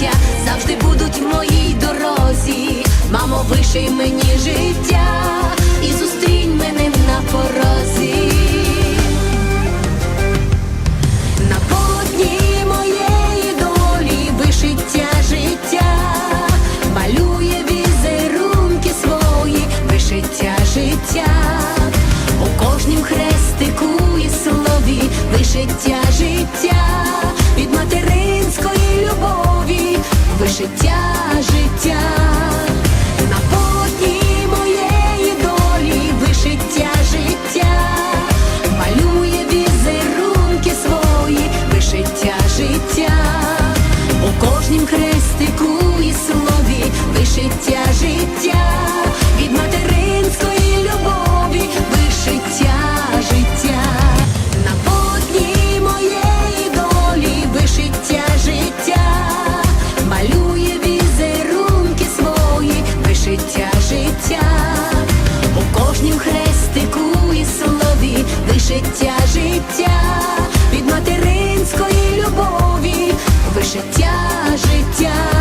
почуття завжди будуть в моїй дорозі. Мамо, виший мені життя і зустрінь мене на порозі вишиття. життя, життя від материнської любові, вишиття життя.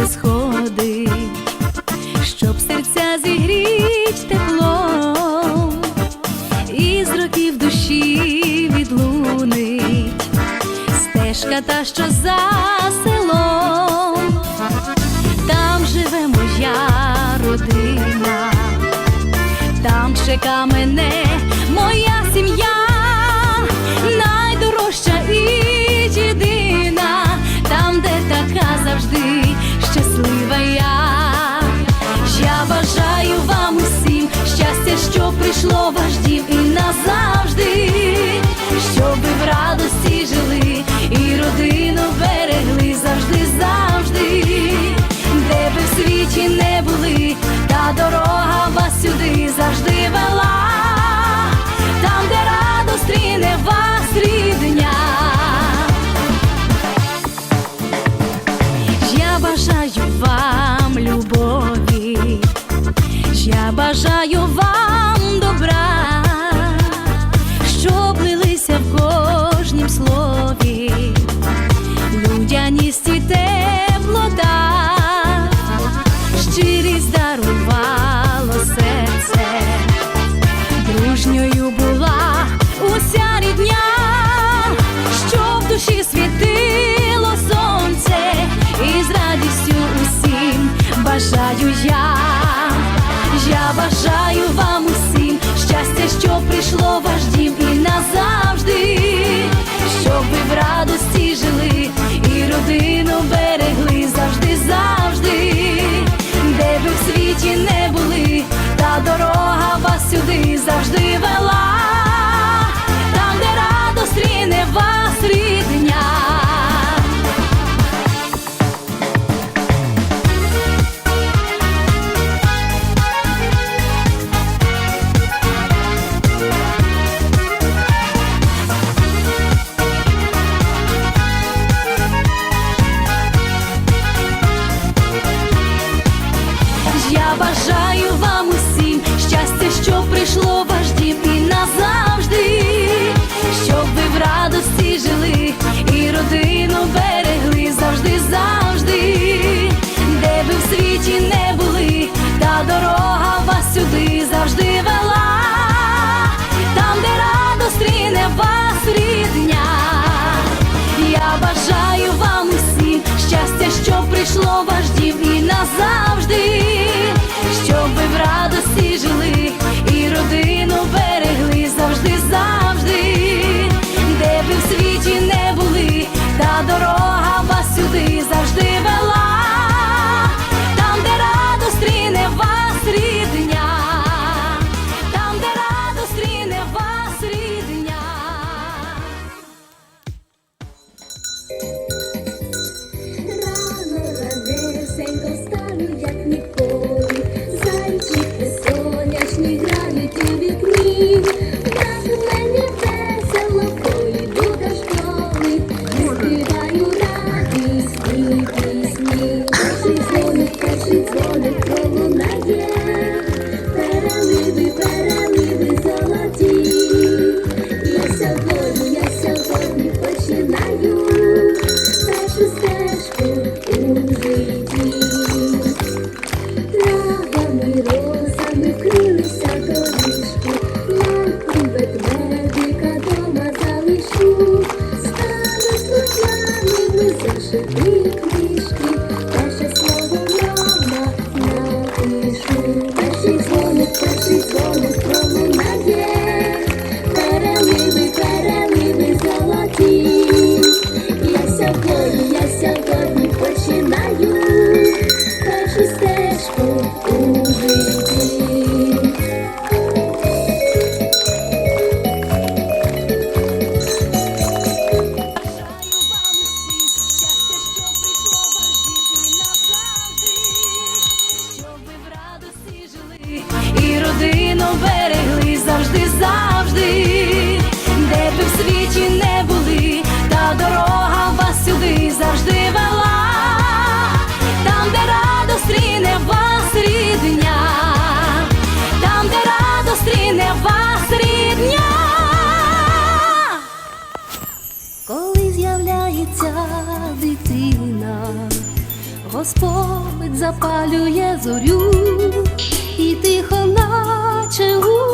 Сонце сходить, щоб серця зігріть теплом, і з років душі відлунить стежка та, що за селом, там живе моя родина, там чека мене моя що прийшло вождів дім і назавжди, бажаю я. Я бажаю вам усім щастя, що прийшло в ваш дім і назавжди, щоб ви в радості жили і родину берегли завжди, завжди, де ви в світі не були, та дорога вас сюди завжди вела, прийшло в ваш дім і назавжди, щоб ви в радості жили і родину берегли завжди, завжди, де ви в світі не були, та дорога вас сюди завжди вела, там, де радо стріне вас рідня, там, де радо стріне вас рідня. Господь запалює зорю і тихо, наче у.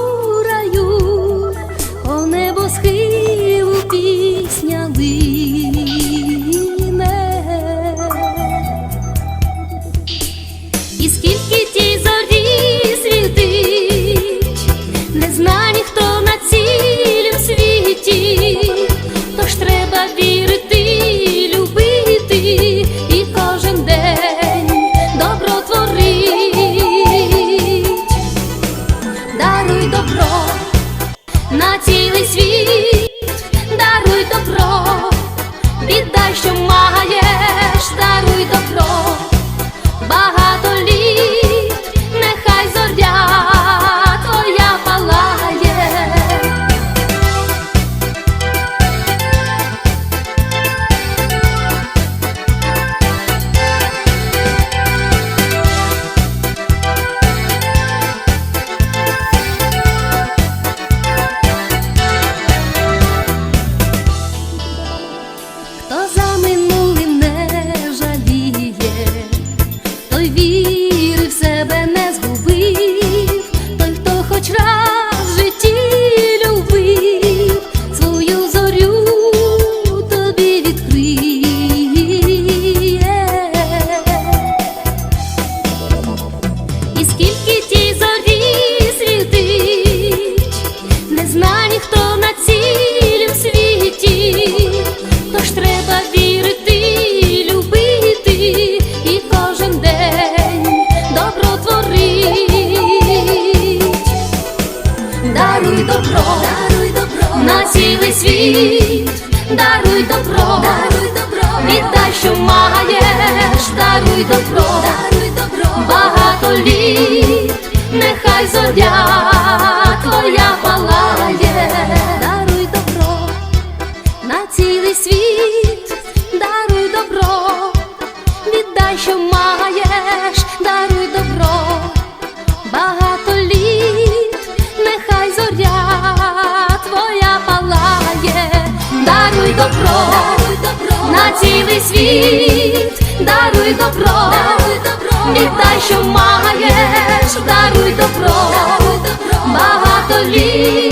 світ, даруй добро, даруй добро, віддай, що маєш, даруй добро, даруй добро, багато літ, нехай зоря твоя палає, даруй добро. На цілий світ. цей світ, даруй добро, даруй добро, віддай, що маєш, даруй добро, даруй добро, багато літ.